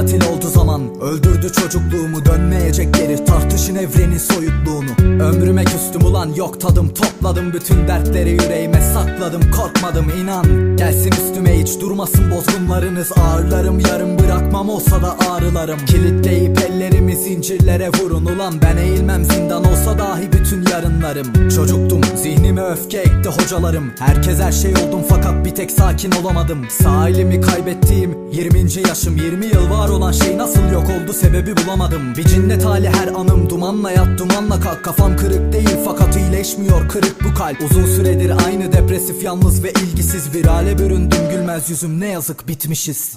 katil oldu zaman. Öldürdü çocukluğumu dönmeyecek geri Tartışın evrenin soyutluğunu. Ömrüme küstüm ulan yok tadım. Topladım bütün dertleri yüreğime sakladım. Korkmadım inan. Gelsin üstüme hiç durmasın bozgunlarınız. Ağırlarım yarım bırakmam olsa da ağrılarım. Kilitleyip ellerimi zincirlere vurun ulan. Ben eğilmem zindan olsa dahi bütün yarınlarım. Çocuktum zihnime öfke ekti hocalarım. Herkes her şey oldum fakat bir tek sakin olamadım. Sağ elimi kaybettiğim 20. yaşım 20 yıl var olan şey nasıl yok oldu sebebi bulamadım. Bir cinnet hali her anım dumanla yat dumanla kalk. Kafam kırık değil fakat iyileşmiyor kırık bu kalp. Uzun süredir aynı depresif yalnız ve ilgisiz bir hale büründüm Gülmez yüzüm. Ne yazık bitmişiz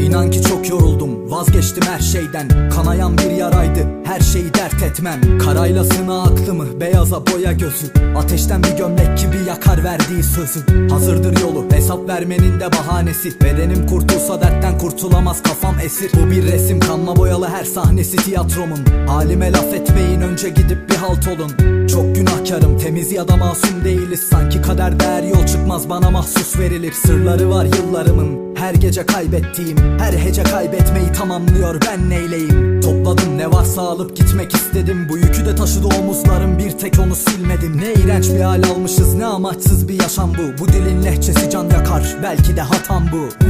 İnan ki çok yoruldum vazgeçtim her şeyden. Kanayan bir yaraydı her şeyi dert etmem. Karayla sına aklımı beyaza boya gözü Ateşten bir gömlek gibi yakar verdiği sözü. Hazırdır yolu hesap vermenin de bahanesi. Bedenim kurtulsa dertten kurtulamaz kafam esir. Bu bir resim kanla boyalı her sahnesi tiyatromun. Halime laf etmeyin önce gidip bir halt olun Çok günahkarım temiz ya da masum değiliz. Sanki kader değer yol çıkmaz bana mahsus verilir. Sırları var yıllarımın her gece kaybettiğim. Her hece kaybetmeyi tamamlıyor ben neyleyim? Topladım ne varsa alıp gitmek istedim. Bu yükü de taşıdı omuzlarım bir tek onu silmedim. Ne iğrenç bir hal almışız ne amaçsız bir yaşam bu. Bu dilin lehçesi can yakar belki de hatam bu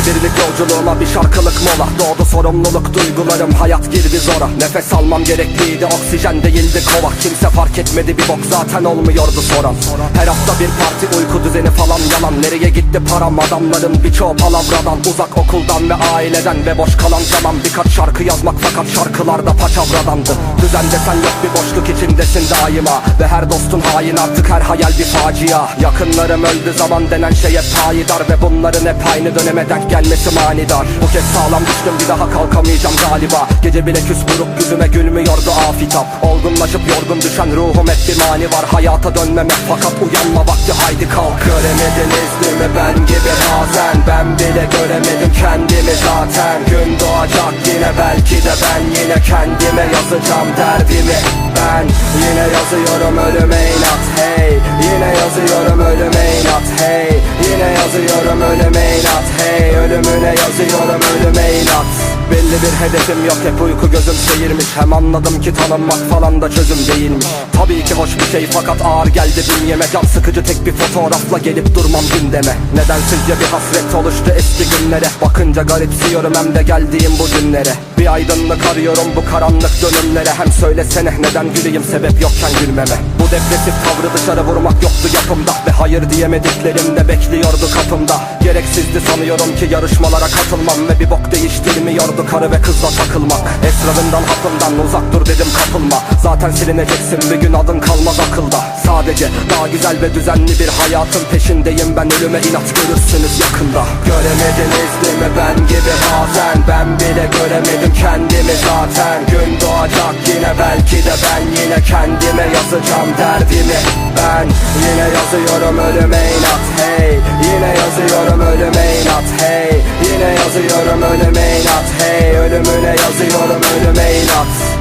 Bu 21'lik yolculuğuma bir şarkılık mola. Doğdu sorumluluk duygularım hayat girdi zora. Nefes almam gerekliydi oksijen değildi kova. Kimse fark etmedi bir bok zaten olmuyordu soran Her hafta bir parti uyku düzeni falan yalan. Nereye gitti param? Adamların birçoğu palavradan. Uzak okuldan ve aileden ve boş kalan zaman. Birkaç şarkı yazmak fakat şarkılarda paçavradandı. Düzen desen yok bir boşluk içindesin daima. Ve her dostun hain artık her hayal bir facia. Yakınlarım öldü zaman denen şey hep payidar Ve bunların hep aynı döneme denk gelmesi manidar. Bu kez sağlam düştüm bir daha kalkamayacağım galiba. Gece bile küs buruk yüzüme gülmüyordu afitap. Olgunlaşıp yorgun düşen ruhum hep bir mani var. Hayata dönmemek fakat uyanma vakti haydi kalk. Göremediniz değil mi? Ben gibi bazen. Ben bile göremedim kendimi zaten. Gün doğacak yine belki de ben Yine kendime yazacağım derdimi. Ben yine yazıyorum ölüme inat hey. Yine yazıyorum ölüme inat hey. Yine yazıyorum ölüme inat hey. Ölümüne yazıyorum ölüme inat Belli bir hedefim yok. Hep uyku gözüm seyirmiş. Hem anladım ki tanınmak falan da çözüm değilmiş. Tabii ki hoş bir şey fakat ağır geldi bünyeme Can sıkıcı tek bir fotoğrafla gelip durmam gündeme. Nedensizce bir hasret oluştu eski günlere? Bakınca garipsiyorum hem de geldiğim bu günlere. Bir aydınlık arıyorum bu karanlık dönümlere. Hem söylesene neden güleyim sebep yokken gülmeme Bu depresif tavrı dışarı vurmak yoktu yapımda. Ve hayır diyemediklerim de bekliyordu kapımda. Gereksizdi sanıyorum ki yarışmalara katılmam. Ve bir bok değiştirmiyordu karı ve kızla takılmak. Esrarından hapından uzak dur dedim kapılma. Zaten silineceksin bir gün adın kalmaz akılda. Sadece daha güzel ve düzenli bir hayatın peşindeyim. Ben ölüme inat görürsünüz yakında. Göremediniz değil ben gibi bazen Ben bile göremedim kendimi zaten. Gün doğacak yine belki de ben Yine kendime yazacağım derdimi. Ben yine yazıyorum ölüme inat hey. Yine yazıyorum ölüme inat hey. Yine yazıyorum ölüme inat hey. Ölümüne yazıyorum ölüme inat